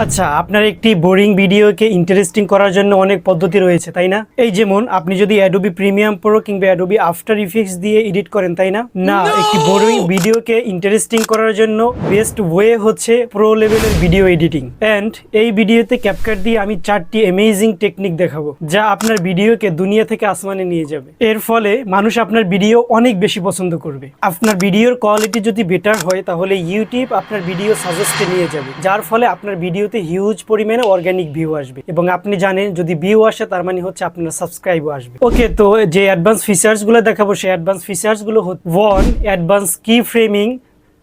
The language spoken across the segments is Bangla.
আচ্ছা আপনার একটি বোরিং ভিডিওকে ইন্টারেস্টিং করার জন্য অনেক পদ্ধতি রয়েছে তাই না? এই যেমন আপনি যদি অ্যাডোবি প্রিমিয়াম প্রো কিংবা অ্যাডোবি আফটার ইফেক্টস দিয়ে এডিট করেন তাই না? না একটি বোরিং ভিডিওকে ইন্টারেস্টিং করার জন্য বেস্ট ওয়ে হচ্ছে প্রো লেভেলের ভিডিও এডিটিং অ্যান্ড এই ভিডিওতে ক্যাপকাট দিয়ে আমি চারটি অ্যামেজিং টেকনিক দেখাবো যা আপনার ভিডিওকে দুনিয়া থেকে আসমানে নিয়ে যাবে। এর ফলে মানুষ আপনার ভিডিও অনেক বেশি পছন্দ করবে। আপনার ভিডিওর কোয়ালিটি যদি বেটার হয় তাহলে ইউটিউব আপনার ভিডিও সাজেস্টে নিয়ে যাবে যার ফলে আপনার ভিডিওতে হিউজ পরিমাণে অর্গ্যানিক ভিউ আসবে। এবং আপনি জানেন, যদি ভিউ আসে, তার মানে হচ্ছে আপনার সাবস্ক্রাইবও আসবে। ওকে তো যে অ্যাডভান্স ফিচার্সগুলো দেখাবো, সেই advance ফিচার্সগুলো one advance key framing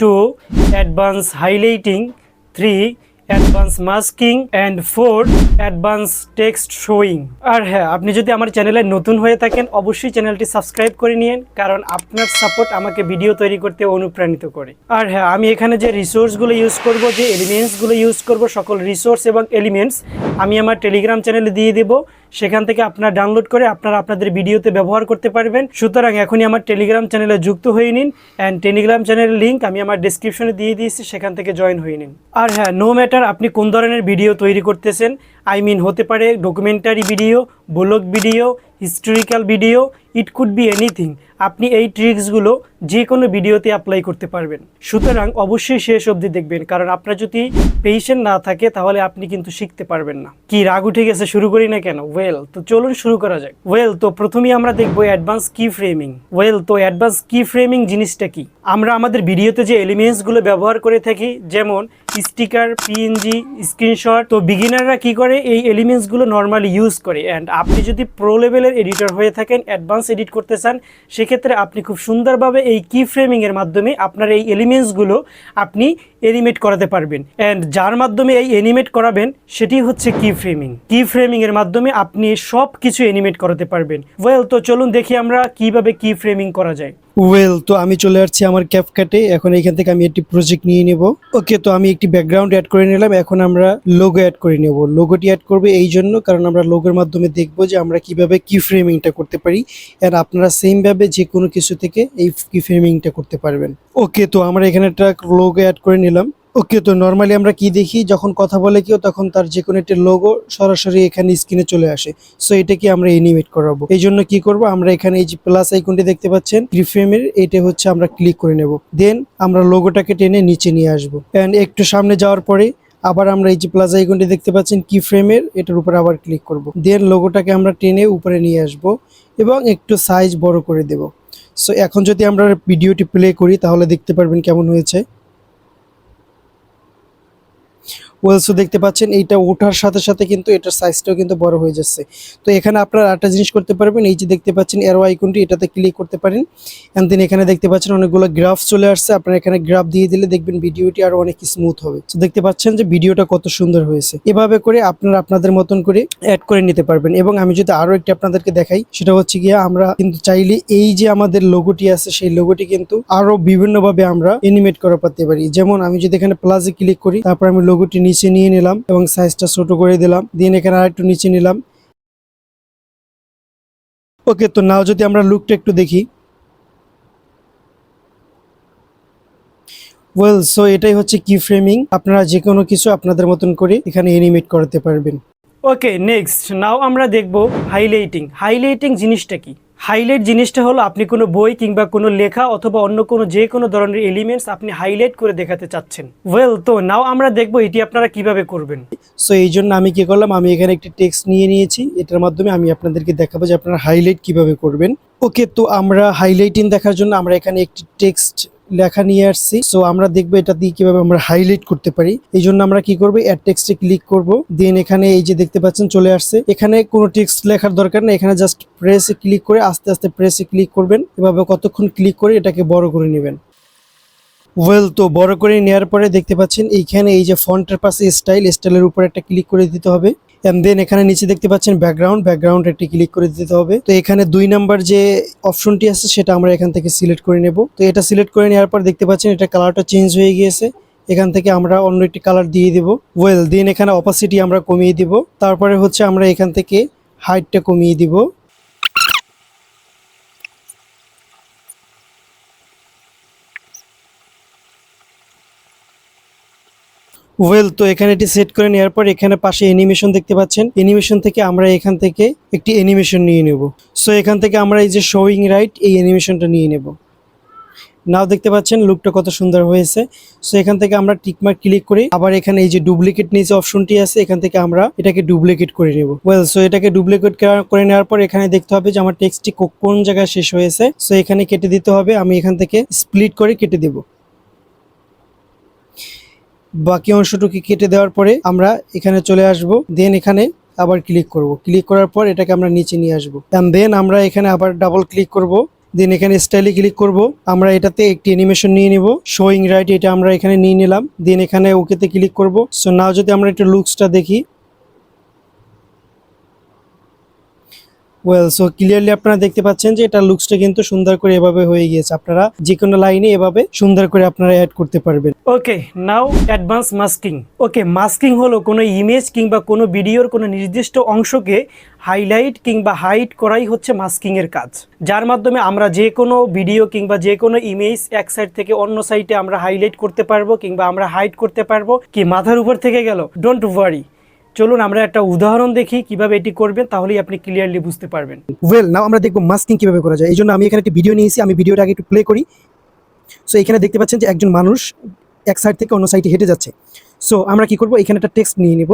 two advance highlighting three advance masking and four advance text showing. আর হ্যাঁ আপনি যদি আমার চ্যানেলে নতুন হয়ে থাকেন, অবশ্যই চ্যানেলটি সাবস্ক্রাইব করে নিন কারণ আপনার সাপোর্ট আমাকে ভিডিও তৈরি করতে অনুপ্রাণিত করে। আর হ্যাঁ আমি এখানে যে রিসোর্সগুলো ইউজ করব, যে এলিমেন্টসগুলো ইউজ করব, সকল রিসোর্স এবং এলিমেন্টস আমি আমার টেলিগ্রাম চ্যানেলে দিয়ে দেবো। সেখান থেকে আপনারা ডাউনলোড করে আপনারা আপনাদের ভিডিওতে ব্যবহার করতে পারবেন। সুতরাং এখনই আমার টেলিগ্রাম চ্যানেলে যুক্ত হয়ে নিন অ্যান্ড টেলিগ্রাম চ্যানেলের লিঙ্ক আমি আমার ডিসক্রিপশনে দিয়ে দিয়েছি, সেখান থেকে জয়েন হয়ে নিন। আর হ্যাঁ নো ম্যাটার আপনি কোন ধরনের ভিডিও তৈরি করতেছেন আই মিন হতে পারে documentary video vlog video historical video it could be anything আপনি এই ট্রিক্সগুলো যে কোনো ভিডিওতে অ্যাপ্লাই করতে পারবেন। সুতরাং অবশ্যই শেষ অবধি দেখবেন, কারণ আপনার যদি পেশেন্ট না থাকে, তাহলে আপনি কিন্তু শিখতে পারবেন না। কি রাগ উঠে গেছে, শুরু করি না কেন? ওয়েল তো চলুন শুরু করা যাক। ওয়েল তো প্রথমেই আমরা দেখব অ্যাডভান্স কি ফ্রেমিং ওয়েল তো অ্যাডভান্স কি ফ্রেমিং জিনিসটা কি? আমরা আমাদের ভিডিওতে যে এলিমেন্টসগুলো ব্যবহার করে থাকি, যেমন স্টিকার পিএনজি স্ক্রিনশট। তো বিগিনাররা কি করে? এই এলিমেন্টসগুলো নর্মালি ইউজ করে। অ্যান্ড আপনি যদি প্রো লেভেলের এডিটর হয়ে থাকেন অ্যাডভান্স এডিট করতে চান, সেক্ষেত্রে আপনি খুব সুন্দরভাবে এই কি ফ্রেমিংয়ের মাধ্যমে আপনার এই এলিমেন্টসগুলো আপনি এনিমেট করাতে পারবেন। অ্যান্ড যার মাধ্যমে এই এনিমেট করাবেন, সেটি হচ্ছে কি ফ্রেমিং কি ফ্রেমিংয়ের মাধ্যমে আপনি সব কিছু এনিমেট করাতে পারবেন। ওয়েল তো চলুন দেখি আমরা কীভাবে কি ফ্রেমিং করা যায়। ওয়েল তো আমি চলে আসছি আমার ক্যাপকাটে এখন এখান থেকে আমি একটি প্রজেক্ট নিয়ে নেব। ওকে তো আমি একটি ব্যাকগ্রাউন্ড অ্যাড করে নিলাম। এখন আমরা লোগো অ্যাড করে নেব। লোগোটি অ্যাড করবে এই জন্য, কারণ আমরা লোগোর মাধ্যমে দেখব যে আমরা কীভাবে কি ফ্রেমিংটা করতে পারি। আর আপনারা সেমভাবে যে কোনো কিছু থেকে এই কি ফ্রেমিংটা করতে পারবেন। ওকে তো আমরা এখানে একটা লোগো অ্যাড করে নিলাম। ওকে, তো নর্মালি আমরা কি দেখি? যখন কথা বলে কেউ, তখন তার যে কোনো একটা লোগো সরাসরি এখানে স্ক্রিনে চলে আসে। সো এটাকে আমরা এনিমেট করাবো? এই জন্য কি করব? আমরা এখানে এই যে প্লাস আইকনটি দেখতে পাচ্ছেন ফ্রেমের এটা হচ্ছে আমরা ক্লিক করে নেব। দেন আমরা লোগোটাকে টেনে নিচে নিয়ে আসব। অ্যান্ড একটু সামনে যাওয়ার পরে, আবার আমরা এই যে প্লাস আইকনটি দেখতে পাচ্ছেন কি ফ্রেমের এটার উপরে আবার ক্লিক করব। দেন লোগোটাকে আমরা টেনে উপরে নিয়ে আসব এবং একটু সাইজ বড় করে দেব। সো এখন যদি আমরা ভিডিওটি প্লে করি, তাহলে দেখতে পারবেন কেমন হয়েছে। ওয়েলসও দেখতে পাচ্ছেন, এইটা ওঠার সাথে সাথে কিন্তু এটার সাইজটাও কিন্তু বড় হয়ে যাচ্ছে। তো এখানে আপনারা একটা জিনিস করতে পারবেন, এই যে দেখতে পাচ্ছেন এরো আইকনটি এটাতে ক্লিক করতে পারেন। অ্যান্ড দেন এখানে দেখতে পাচ্ছেন অনেকগুলো গ্রাফ চলে আসছে, আপনারা এখানে গ্রাফ দিয়ে দিলে দেখবেন ভিডিওটি আরও অনেক স্মুথ হবে। তো দেখতে পাচ্ছেন যে ভিডিওটা কত সুন্দর হয়েছে। এভাবে করে আপনারা আপনাদের মতন করে অ্যাড করে নিতে পারবেন। এবং আমি যদি আরও একটি আপনাদেরকে দেখাই, সেটা হচ্ছে গিয়ে আমরা কিন্তু চাইলে এই যে আমাদের লোগোটি আছে, সেই লোগোটি কিন্তু আরও বিভিন্নভাবে আমরা এনিমেট করা পারতে পারি। যেমন আমি যদি এখানে প্লাসে ক্লিক করি, তারপর আমি লোগোটি নিচে নিয়ে নিলাম এবং সাইজটা ছোট করে দিলাম। দিয়ে এখানে আরেকটু নিচে নিলাম। ওকে তো নাও যদি আমরা লুকটা একটু দেখি। ওয়েল সো এটাই হচ্ছে কি ফ্রেমিং আপনারা যে কোনো কিছু আপনাদের মতন করে এখানে এনিমেট করাতে পারবেন। ওকে নেক্সট নাও আমরা দেখব হাইলাইটিং হাইলাইটিং জিনিসটা কি? হাইলাইট জিনিসটা হলো আপনি কোনো বই কিংবা কোনো লেখা অথবা অন্য কোনো যে কোনো ধরনের এলিমেন্টস আপনি হাইলাইট করে দেখাতে চাচ্ছেন। ওয়েল তো নাও আমরা দেখব এটি আপনারা কীভাবে করবেন। সো এই জন্য আমি কি করলাম? আমি এখানে একটি টেক্সট নিয়ে নিয়েছি। এটার মাধ্যমে আমি আপনাদেরকে দেখাবো যে আপনারা হাইলাইট কীভাবে করবেন। ওকে তো আমরা হাইলাইটিং দেখার জন্য আমরা এখানে একটি টেক্সট লেখা নিয়ে আসছি। সো আমরা দেখব এটা দিয়ে কীভাবে আমরা হাইলাইট করতে পারি। এই জন্য আমরা কি করব? অ্যাড টেক্সটে ক্লিক করব। দেন এখানে এই যে দেখতে পাচ্ছেন, চলে আসছে। এখানে কোনো টেক্সট লেখার দরকার নেই। এখানে জাস্ট প্রেসে ক্লিক করে আস্তে আস্তে প্রেসে ক্লিক করবেন। এভাবে কতক্ষণ ক্লিক করে এটাকে বড় করে নেবেন। ওয়েল তো বড় করে নেওয়ার পরে দেখতে পাচ্ছেন, এইখানে এই যে ফন্টের পাশে স্টাইল স্টাইলের উপরে একটা ক্লিক করে দিতে হবে। এন্ড দেন এখানে নিচে দেখতে পাচ্ছেন ব্যাকগ্রাউন্ড ব্যাকগ্রাউন্ড একটি ক্লিক করে দিতে হবে। তো এখানে দুই নাম্বার যে অপশনটি আছে সেটা আমরা এখান থেকে সিলেক্ট করে নেব। তো এটা সিলেক্ট করে নেওয়ার পর দেখতে পাচ্ছেন এটা কালারটা চেঞ্জ হয়ে গিয়েছে। এখান থেকে আমরা অন্য একটি কালার দিয়ে দিব। ওয়েল দেন এখানে অপাসিটি আমরা কমিয়ে দিব। তারপরে হচ্ছে আমরা এখান থেকে হাইটটা কমিয়ে দিব। ওয়েল, তো এখানে এটি সেট করে নেওয়ার পর এখানে পাশে অ্যানিমেশন দেখতে পাচ্ছেন। অ্যানিমেশন থেকে আমরা এখান থেকে একটি অ্যানিমেশন নিয়ে নেব। সো এখান থেকে আমরা এই যে শোয়িং রাইট এই অ্যানিমেশনটা নিয়ে নেব। নাও দেখতে পাচ্ছেন লুকটা কত সুন্দর হয়েছে। সো এখান থেকে আমরা টিকমার্ক ক্লিক করি আবার এখানে এই যে ডুপ্লিকেট নিচে অপশনটি আছে, এখান থেকে আমরা এটাকে ডুপ্লিকেট করে নেব। ওয়েল সো এটাকে ডুপ্লিকেট করে নেওয়ার পর এখানে দেখতে হবে যে আমার টেক্সটটি কোন জায়গায় শেষ হয়েছে। সো এখানে কেটে দিতে হবে। আমি এখান থেকে স্প্লিট করে কেটে দেব। বাকি অংশটুকু কেটে দেওয়ার পরে আমরা এখানে চলে আসব। দেন এখানে আবার ক্লিক করব। ক্লিক করার পর এটাকে আমরা নিচে নিয়ে আসব। দেন আমরা এখানে আবার ডাবল ক্লিক করব। দেন এখানে স্টাইলে ক্লিক করব। আমরা এটাতে একটি অ্যানিমেশন নিয়ে নিব। শোয়িং রাইট এটা আমরা এখানে নিয়ে নিলাম। দেন এখানে ওকেতে ক্লিক করব। সো নাও যদি আমরা একটু লুকসটা দেখি ওয়েল সো ক্লিয়ারলি আপনারা দেখতে পাচ্ছেন যে এটা লুকসটা কিন্তু সুন্দর করে এভাবে হয়ে গিয়েছে। আপনারা যে কোনো লাইনে এভাবে সুন্দর করে আপনারা অ্যাড করতে পারবেন। Okay now advance masking okay masking হলো কোনো ইমেজ কিংবা কোনো ভিডিওর কোনো নির্দিষ্ট অংশকে হাইলাইট কিংবা হাইট করাই হচ্ছে মাস্কিং এর কাজ। যার মাধ্যমে আমরা যে কোনো ভিডিও কিংবা যে কোনো ইমেজ এক সাইড থেকে অন্য সাইডে আমরা হাইলাইট করতে পারব কিংবা আমরা হাইট করতে পারব। কি মাথার উপর থেকে গেল? ডোন্ট ওয়ারি চলুন আমরা একটা উদাহরণ দেখি কীভাবে এটি করবেন, তাহলেই আপনি ক্লিয়ারলি বুঝতে পারবেন। ওয়েল নাও আমরা দেখব মাস্কিং কীভাবে করা যায়। এই জন্য আমি এখানে একটি ভিডিও নিয়েছি। আমি ভিডিওটা আগে একটু প্লে করি। সো এখানে দেখতে পাচ্ছেন যে একজন মানুষ এক সাইড থেকে অন্য সাইডে হেঁটে যাচ্ছে। সো আমরা কি করব? এখানে একটা টেক্সট নিয়ে নিব।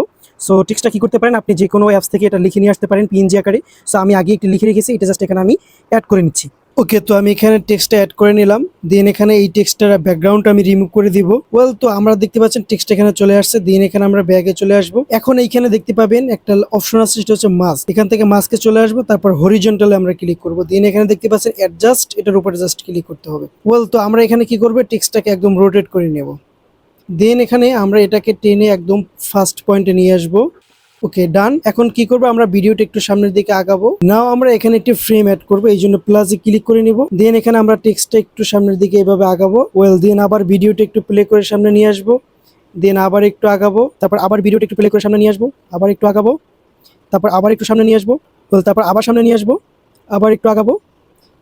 সো টেক্সটটা কি করতে পারেন? আপনি যে কোনো অ্যাপস থেকে এটা লিখে নিয়ে আসতে পারেন পিএনজি আকারে। সো আমি আগে একটি লিখে রেখেছি। এটা জাস্ট এখানে আমি অ্যাড করে নিচ্ছি। ওকে তো আমি এখানে টেক্সটটা অ্যাড করে নিলাম। দেন এখানে এই টেক্সটার ব্যাকগ্রাউন্ডটা আমি রিমুভ করে দিব। ওয়েল তো আমরা দেখতে পাচ্ছেন টেক্সট এখানে চলে আসছে। দেন এখানে আমরা ব্যাগে চলে আসব। এখন এইখানে দেখতে পাবেন একটা অপশন আছে, সেটা হচ্ছে মাস্ক এখান থেকে মাস্কে চলে আসব, তারপর হরিজন্টালে আমরা ক্লিক করব। দেন এখানে দেখতে পাচ্ছেন অ্যাডজাস্ট এটার উপরে জাস্ট ক্লিক করতে হবে। ওয়েল তো আমরা এখানে কি করব? টেক্সটটাকে একদম রোটেট করে নেব। দেন এখানে আমরা এটাকে টেনে একদম ফার্স্ট পয়েন্টে নিয়ে আসব। ওকে ডান এখন কি করব? আমরা ভিডিওটা একটু সামনের দিকে আগাবো। নাও আমরা এখানে একটি ফ্রেম অ্যাড করব। এই জন্য প্লাসে ক্লিক করে নিব। দেন এখানে আমরা টেক্সটটা একটু সামনের দিকে এভাবে আগাবো। ওয়েল দেন আবার ভিডিওটা একটু প্লে করে সামনে নিয়ে আসব। দেন আবার একটু আগাবো। তারপর আবার ভিডিওটা একটু প্লে করে সামনে নিয়ে আসব। আবার একটু আগাবো। তারপর আবার একটু সামনে নিয়ে আসব। ওয়েল তারপর আবার সামনে নিয়ে আসব। আবার একটু আগাবো।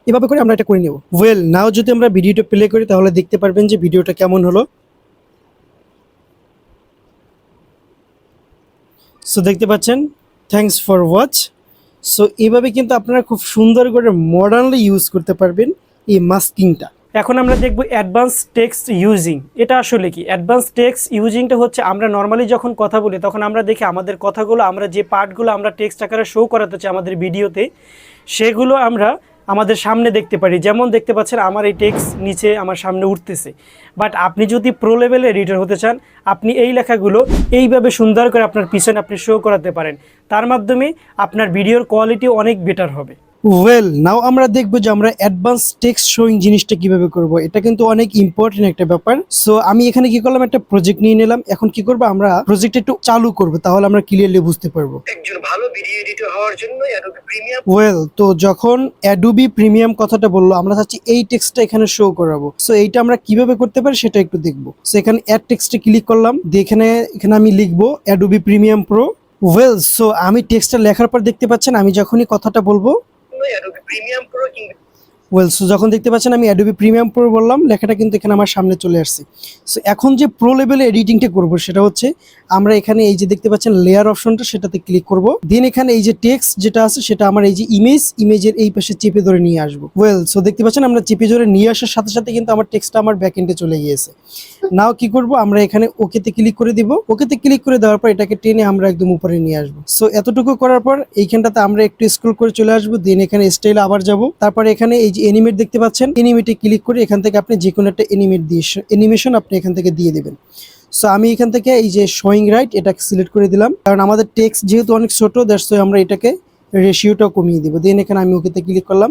এভাবে করে আমরা এটা করে নেব। ওয়েল নাও যদি আমরা ভিডিওটা প্লে করি, তাহলে দেখতে পারবেন যে ভিডিওটা কেমন হলো। সো দেখতে পাচ্ছেন থ্যাঙ্কস ফর ওয়াচ সো এইভাবে কিন্তু আপনারা খুব সুন্দর করে মডার্নলি ইউজ করতে পারবেন এই মাস্কিংটা এখন আমরা দেখব অ্যাডভান্স টেক্সট ইউজিং এটা আসলে কি? অ্যাডভান্স টেক্সট ইউজিংটা হচ্ছে, আমরা নর্মালি যখন কথা বলি, তখন আমরা দেখি আমাদের কথাগুলো, আমরা যে পার্টগুলো আমরা টেক্সট আকারে শো করাতে চাই আমাদের ভিডিওতে সেগুলো আমরা আমাদের সামনে দেখতে পারি। যেমন দেখতে পাচ্ছেন, আমার এই টেক্স নিচে আমার সামনে উঠতেছে। বাট আপনি যদি প্রো লেভেলের এডিটর হতে চান, আপনি এই লেখাগুলো এইভাবে সুন্দর করে আপনার পিছনে আপনি শো করাতে পারেন। তার মাধ্যমে আপনার ভিডিওর কোয়ালিটি অনেক বেটার হবে। ওয়েল নাও আমরা দেখব যে আমরা অ্যাডভান্স টেক্সট শোয়িং জিনিসটা কীভাবে করব। এটা কিন্তু অনেক ইম্পর্টেন্ট একটা ব্যাপার। সো আমি এখানে কি করলাম? একটা প্রজেক্ট নিয়ে নিলাম। এখন কি করব? আমরা প্রজেক্ট একটু চালু করব তাহলে আমরা ক্লিয়ারলি বুঝতে পারব। একজন ভালো ভিডিও এডিটর হওয়ার জন্য অ্যাডোবি প্রিমিয়াম ওয়েল তো যখন অ্যাডোবি প্রিমিয়াম কথাটা বলল আমরা চাচ্ছি এই টেক্সটটা এখানে শো করাবো। সো এইটা আমরা কীভাবে করতে পারি সেটা একটু দেখব। সো এখানে অ্যাড টেক্সটে ক্লিক করলাম। দিয়ে এখানে এখানে আমি লিখব Adobe premium pro well so আমি টেক্সটটা লেখার পর দেখতে পাচ্ছেন আমি যখনই কথাটা বলব অ্যাডোবি প্রিমিয়াম প্রো কিংবা ওয়েল সো যখন দেখতে পাচ্ছেন আমি অ্যাডোবি প্রিমিয়াম প্রো বললাম, লেখাটা কিন্তু এখানে আমার সামনে চলে আসছে। সো এখন যে প্রো লেভেলে এডিটিংটা করব সেটা হচ্ছে, আমরা এখানে এই যে দেখতে পাচ্ছেন লেয়ার অপশনটা সেটাতে ক্লিক করব। দেন এখানে এই যে টেক্সট যেটা আছে সেটা আমার এই যে ইমেজ ইমেজের এই পাশে চেপে ধরে নিয়ে আসব। ওয়েল সো দেখতে পাচ্ছেন আমরা চেপে ধরে নিয়ে আসার সাথে সাথে কিন্তু আমার টেক্সটটা আমার ব্যাক এন্ডে চলে গিয়েছে। নাও কি করব? আমরা এখানে ওকেতে ক্লিক করে দিব। ওকেতে ক্লিক করে দেওয়ার পর এটাকে টেনে আমরা একদম উপরে নিয়ে আসব। সো এতটুকু করার পর এইখানটাতে আমরা একটু স্ক্রল করে চলে আসব। দেন এখানে স্টাইল আবার যাব। তারপর এখানে এই যে এনিমেট দেখতে পাচ্ছেন। এনিমেটে ক্লিক করে এখান থেকে আপনি যে কোনো একটা এনিমেট দিয়ে এনিমেশন আপনি এখান থেকে দিয়ে দেবেন। সো আমি এখান থেকে এই যে শোয়িং রাইট এটাকে সিলেক্ট করে দিলাম। কারণ আমাদের টেক্সট যেহেতু অনেক ছোট দ্যাটস আমরা এটাকে রেশিওটাও কমিয়ে দিব। দেন এখানে আমি ওকেতে ক্লিক করলাম।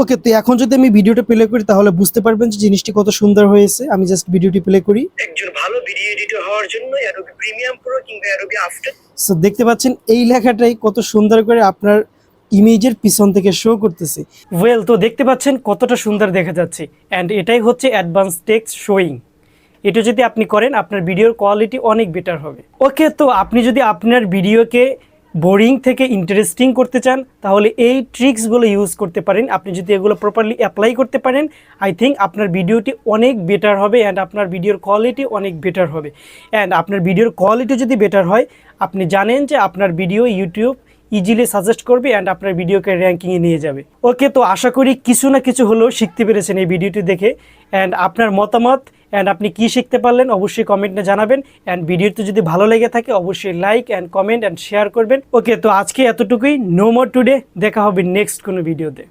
ওকে তো এখন যদি আমি ভিডিওটা প্লে করি তাহলে বুঝতে পারবেন যে জিনিসটি কত সুন্দর হয়েছে। আমি জাস্ট ভিডিওটি প্লে করি। একজন ভালো ভিডিও এডিটর হওয়ার জন্য অ্যাডোবি প্রিমিয়াম প্রো কিংবা অ্যাডোবি আফটার সো দেখতে পাচ্ছেন এই লেখাটাই কত সুন্দর করে আপনার ইমেজের পিছন থেকে শো করতেছে। ওয়েল তো দেখতে পাচ্ছেন কতটা সুন্দর দেখা যাচ্ছে। অ্যান্ড এটাই হচ্ছে অ্যাডভান্স টেক্সট শোয়িং এটা যদি আপনি করেন, আপনার ভিডিওর কোয়ালিটি অনেক বেটার হবে। ওকে তো আপনি যদি আপনার ভিডিওকে বোরিং থেকে ইন্টারেস্টিং করতে চান, তাহলে এই ট্রিক্সগুলো ইউজ করতে পারেন। আপনি যদি এগুলো প্রপারলি অ্যাপ্লাই করতে পারেন আই থিঙ্ক আপনার ভিডিওটি অনেক বেটার হবে অ্যান্ড আপনার ভিডিওর কোয়ালিটি অনেক বেটার হবে। অ্যান্ড আপনার ভিডিওর কোয়ালিটি যদি বেটার হয়, আপনি জানেন যে আপনার ভিডিও ইউটিউব ইজিলি সাজেস্ট করবে অ্যান্ড আপনার ভিডিওকে র্যাঙ্কিংয়ে নিয়ে যাবে। ওকে তো আশা করি কিছু না কিছু হলেও শিখতে পেরেছেন এই ভিডিওটি দেখে। অ্যান্ড আপনার মতামত অ্যান্ড আপনি কি শিখতে পারলেন অবশ্যই কমেন্টে জানাবেন। অ্যান্ড ভিডিওটি যদি ভালো লেগে থাকে, অবশ্যই like and comment and share করবেন। ওকে তো আজকে এতটুকুই। নো মোর টুডে দেখা হবে নেক্সট কোনো ভিডিওতে